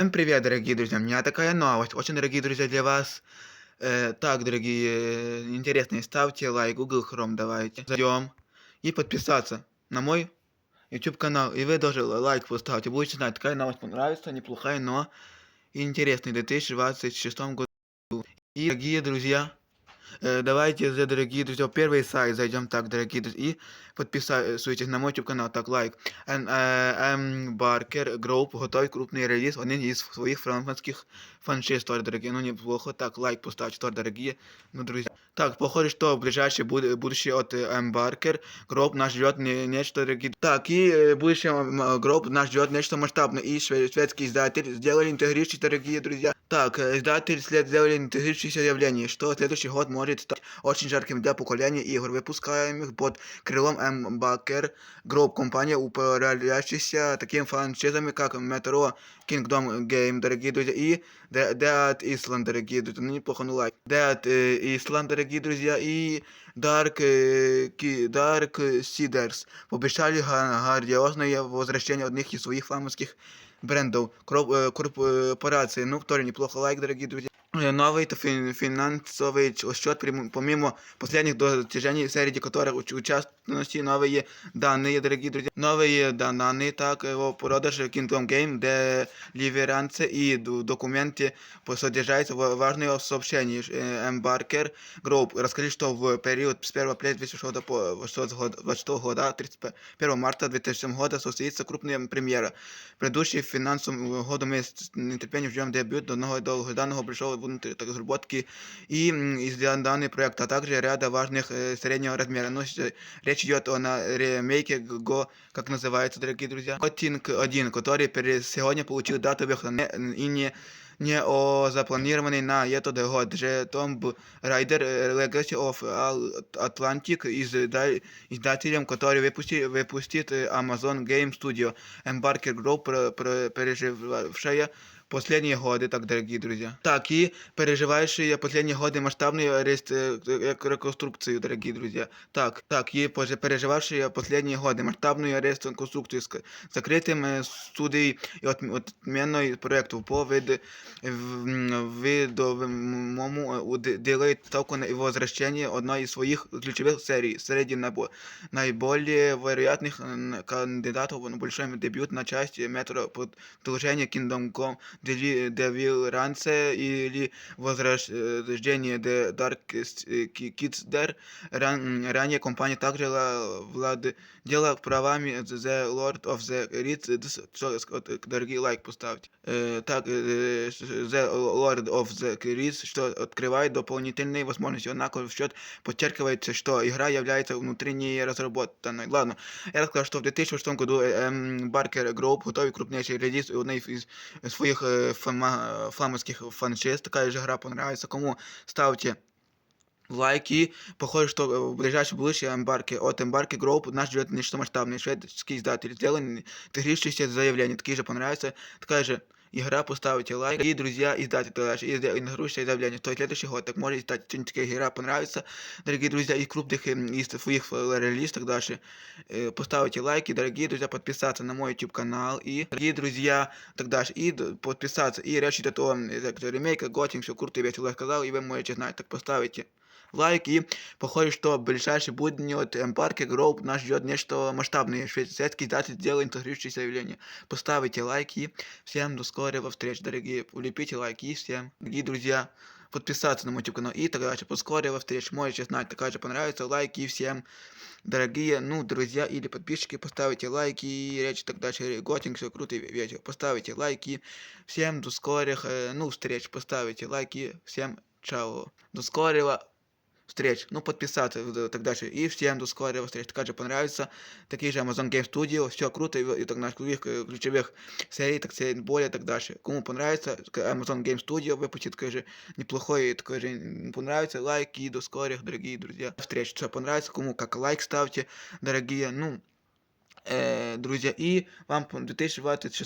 Всем привет, дорогие друзья! У меня такая новость. Очень, дорогие друзья, для вас. Э, так, дорогие, э, интересные, ставьте лайк, Google Chrome давайте. Зайдем. И подписаться на мой YouTube канал. И вы тоже лайк поставьте. Будете знать, такая новость понравится, неплохая, но интересная в 2026 году. И, дорогие друзья, э, давайте, за- дорогие друзья, в первый сайт зайдем так, дорогие друзья, и подписывайтесь на мой YouTube канал, так, лайк. М, е, М. Баркер Гроуп готовить крупный релиз, один из своих французских франшиз, тоже, дорогие, ну неплохо, так, лайк поставьте, тоже, дорогие, ну, друзья. Так, похоже, что в ближайшее буд- будущее от э, М. Баркер Гроуп нас ждет не, нечто, дорогие. Так, и э, в будущем м, Гроуп нас ждет нечто масштабное, и шве- шведский издатель сделали интегрирующий, дорогие друзья. Так, э, издатель след сделали интегрирующееся явление, что следующий год может стать очень жарким для поколения игр, выпускаемых под крылом М. Бакер Group, компания, управляющаяся такими франшизами, как Metro, Kingdom Game, дорогие друзья, и The- Dead Island, дорогие друзья, ну неплохо, ну лайк. Dead э, Island, дорогие друзья, и Dark, э, Ки- Dark Seeders пообещали га- грандиозное возвращение одних из своих фламандских брендов, кроп- э, корпорации, ну тоже неплохо, лайк, дорогие друзья. Э, Новый то фин- финансовый ч- счет, прям- помимо последних достижений, среди которых уч- участности новые данные, дорогие друзья. Новые да- данные, так, его продаж Kingdom Game, где ливеранцы и ду- документы по- содержатся ва- важные сообщения. Э, Embarker Group рассказали, что в период с 1 апреля 2006 по 2026 года, 31 марта 2007 года состоится крупная премьера. Предыдущий финансовым году мы с нетерпением ждем дебют данного долгожданного большого внутренней разработки и м, издан- данный проект, а также ряда важных э, среднего размера. Но с- речь идет о на ремейке Go, как называется, дорогие друзья. Готинг 1, который пере- сегодня получил дату выхода не- и не не о запланированный на этот год же Tomb Raider э, Legacy of Al- Atlantic изда- издателем, который выпусти, выпустит э, Amazon Game Studio. Embarker Group, про- про- переживавшая последние годы, так, дорогие друзья. Так, и переживающие последние годы масштабную рест- э, э, реконструкцию, дорогие друзья. Так, так, и поже- переживавшие последние годы масштабную реконструкцию с к- закрытым э, студией и отм- отменой проекту по вид- в- м, видовому э, уд- делает ставку на возвращение одной из своих ключевых серий среди набо- наиболее вероятных м, кандидатов на большой дебют на части метро продолжение Kingdom Come Deli- Deliverance или Возрождение The Dark Kids There. Ран- ранее компания также ла- владела правами The Lord of the Rings, что, э, дорогие лайк поставьте. Э, так, э, The Lord of the Rings, что открывает дополнительные возможности, однако в счет подчеркивается, что игра является внутренней разработанной. Ладно, я рассказал, что в 2006 году э, эм, Barker Group готовит крупнейший релиз одной из своих э, фама- фламандских франшиз. Такая же игра понравится. Кому ставьте лайки. Похоже, что э, в ближайшем будущем эмбарки от эмбарки Group нас ждет нечто масштабное. Шведский издатель сделал интегрирующиеся заявления. Такие же понравятся. Такая же игра, поставите лайк. И, друзья, издатель дальше. И интегрирующее заявление. То есть следующий год. Так может стать что-нибудь такая игра понравится. Дорогие друзья, из крупных эм, из своих э, релиз так дальше. Э, Поставите лайки, дорогие друзья, подписаться на мой YouTube канал. И, дорогие друзья, так дальше. И д- подписаться. И речь идет о м, э, ремейке, готинг, все круто, весело я сказал. И вы можете знать. Так поставите Лайк и похоже, что в ближайшие будни от Эмпарки Гроуп нас ждет нечто масштабное. Шведский издатель сделал интегрирующее заявление. Поставите лайки. Всем до скорого встреч, дорогие. Улепите лайки всем, дорогие друзья, подписаться на мой канал и так дальше. По скорого встреч. Можете знать, такая же понравится. Лайки всем. Дорогие, ну, друзья или подписчики, поставите лайки, речь так дальше, готинг, все круто, весело. Поставите лайки, всем до скорых, э, ну, встреч, поставите лайки, всем чао. До скорого встреч, ну, подписаться и так дальше. И всем до скорого встреч. Также понравится. Такие же Amazon Game Studio, все круто, и, и так на ключевых, э, ключевых серий, так сказать, более и так дальше. Кому понравится, к- Amazon Game Studio выпустит такой же неплохой, такой же м, понравится, лайки, до скорых, дорогие друзья. Встреч, что понравится, кому как лайк ставьте, дорогие, ну, э, друзья. И вам 2026